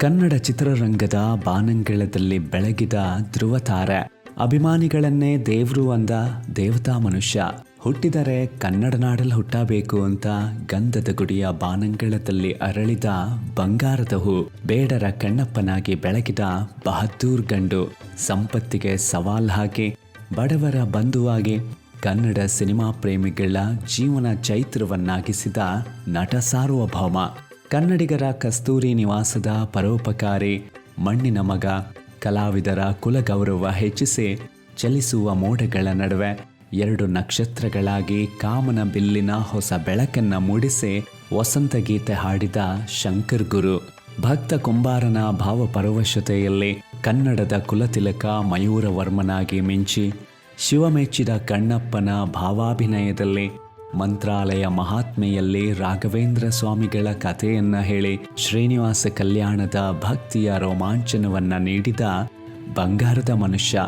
ಕನ್ನಡ ಚಿತ್ರರಂಗದ ಬಾನಂಗಳದಲ್ಲಿ ಬೆಳಗಿದ ಧ್ರುವತಾರೆ. ಅಭಿಮಾನಿಗಳನ್ನೇ ದೇವ್ರು ಅಂದ ದೇವತಾ ಮನುಷ್ಯ. ಹುಟ್ಟಿದರೆ ಕನ್ನಡ ನಾಡಲ್ಲಿ ಹುಟ್ಟಬೇಕು ಅಂತ ಗಂಧದ ಗುಡಿಯ ಬಾನಂಗಳದಲ್ಲಿ ಅರಳಿದ ಬಂಗಾರದ ಹೂ. ಬೇಡರ ಕಣ್ಣಪ್ಪನಾಗಿ ಬೆಳಗಿದ ಬಹದ್ದೂರ್ ಗಂಡು. ಸಂಪತ್ತಿಗೆ ಸವಾಲ್ ಹಾಕಿ, ಬಡವರ ಬಂಧುವಾಗಿ ಕನ್ನಡ ಸಿನಿಮಾ ಪ್ರೇಮಿಗಳ ಜೀವನ ಚೈತ್ರವನ್ನಾಗಿಸಿದ ನಟ ಸಾರ್ವಭೌಮ. ಕನ್ನಡಿಗರ ಕಸ್ತೂರಿ ನಿವಾಸದ ಪರೋಪಕಾರಿ ಮಣ್ಣಿನ ಮಗ, ಕಲಾವಿದರ ಕುಲಗೌರವ ಹೆಚ್ಚಿಸಿ ಚಲಿಸುವ ಮೋಡಗಳ ನಡುವೆ ಎರಡು ನಕ್ಷತ್ರಗಳಾಗಿ ಕಾಮನ ಬಿಲ್ಲಿನ ಹೊಸ ಬೆಳಕನ್ನ ಮೂಡಿಸಿ ವಸಂತ ಗೀತೆ ಹಾಡಿದ ಶಂಕರ್ ಗುರು. ಭಕ್ತ ಕುಂಬಾರನ ಭಾವಪರವಶತೆಯಲ್ಲಿ ಕನ್ನಡದ ಕುಲತಿಲಕ ಮಯೂರವರ್ಮನಾಗಿ ಮಿಂಚಿ ಶಿವಮೆಚ್ಚಿದ ಕಣ್ಣಪ್ಪನ ಭಾವಾಭಿನಯದಲ್ಲಿ ಮಂತ್ರಾಲಯ ಮಹಾತ್ಮೆಯಲ್ಲಿ ರಾಘವೇಂದ್ರ ಸ್ವಾಮಿಗಳ ಕಥೆಯನ್ನ ಹೇಳಿ ಶ್ರೀನಿವಾಸ ಕಲ್ಯಾಣದ ಭಕ್ತಿಯ ರೋಮಾಂಚನವನ್ನ ನೀಡಿದ ಬಂಗಾರದ ಮನುಷ್ಯ.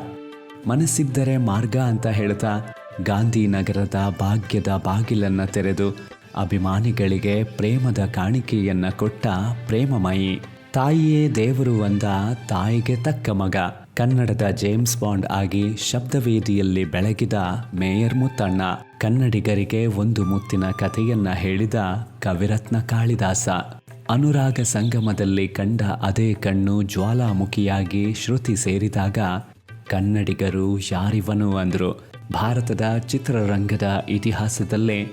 ಮನಸ್ಸಿದ್ದರೆ ಮಾರ್ಗ ಅಂತ ಹೇಳ್ತಾ ಗಾಂಧಿನಗರದ ಭಾಗ್ಯದ ಬಾಗಿಲನ್ನು ತೆರೆದು ಅಭಿಮಾನಿಗಳಿಗೆ ಪ್ರೇಮದ ಕಾಣಿಕೆಯನ್ನ ಕೊಟ್ಟ ಪ್ರೇಮಮಯಿ. ತಾಯಿಯೇ ದೇವರು ಅಂದ ತಾಯಿಗೆ ತಕ್ಕ ಮಗ. ಕನ್ನಡದ ಜೇಮ್ಸ್ ಬಾಂಡ್ ಆಗಿ ಶಬ್ದವೇದಿಯಲ್ಲಿ ಬೆಳಗಿದ ಮೇಯರ್ ಮುತ್ತಣ್ಣ, ಕನ್ನಡಿಗರಿಗೆ ಒಂದು ಮುತ್ತಿನ ಕಥೆಯನ್ನ ಹೇಳಿದ ಕವಿರತ್ನ ಕಾಳಿದಾಸ. ಅನುರಾಗ ಸಂಗಮದಲ್ಲಿ ಕಂಡ ಅದೇ ಕಣ್ಣು ಜ್ವಾಲಾಮುಖಿಯಾಗಿ ಶ್ರುತಿ ಸೇರಿದಾಗ, ಕನ್ನಡಿಗರು ಯಾರಿವನು ಅಂದರು. ಭಾರತದ ಚಿತ್ರರಂಗದ ಇತಿಹಾಸದಲ್ಲೇ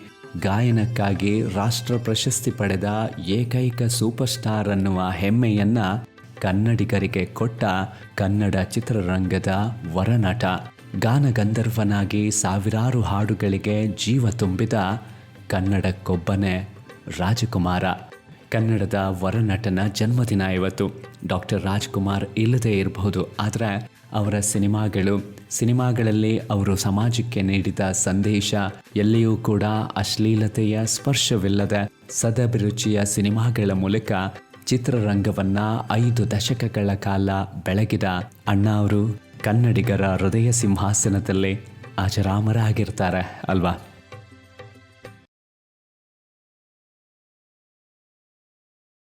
ಗಾಯನಕ್ಕಾಗಿ ರಾಷ್ಟ್ರ ಪ್ರಶಸ್ತಿ ಪಡೆದ ಏಕೈಕ ಸೂಪರ್ ಸ್ಟಾರ್ ಅನ್ನುವ ಹೆಮ್ಮೆಯನ್ನ ಕನ್ನಡಿಗರಿಗೆ ಕೊಟ್ಟ ಕನ್ನಡ ಚಿತ್ರರಂಗದ ವರನಟ. ಗಾನಗಂಧರ್ವನಾಗಿ ಸಾವಿರಾರು ಹಾಡುಗಳಿಗೆ ಜೀವ ತುಂಬಿದ ಕನ್ನಡಕ್ಕೊಬ್ಬನೇ ರಾಜಕುಮಾರ. ಕನ್ನಡದ ವರನಟನ ಜನ್ಮದಿನ ಇವತ್ತು. ಡಾಕ್ಟರ್ ರಾಜ್ಕುಮಾರ್ ಇಲ್ಲದೇ ಇರಬಹುದು, ಆದರೆ ಅವರ ಸಿನಿಮಾಗಳು, ಸಿನಿಮಾಗಳಲ್ಲಿ ಅವರು ಸಮಾಜಕ್ಕೆ ನೀಡಿದ ಸಂದೇಶ ಎಲ್ಲಿಯೂ ಕೂಡ ಅಶ್ಲೀಲತೆಯ ಸ್ಪರ್ಶವಿಲ್ಲದ ಸದಭಿರುಚಿಯ ಸಿನಿಮಾಗಳ ಮೂಲಕ ಚಿತ್ರರಂಗವನ್ನ ಐದು ದಶಕಗಳ ಕಾಲ ಬೆಳಗಿದ ಅಣ್ಣ ಅವರು ಕನ್ನಡಿಗರ ಹೃದಯ ಸಿಂಹಾಸನದಲ್ಲಿ ಅಜರಾಮರಾಗಿರ್ತಾರೆ ಅಲ್ವಾ?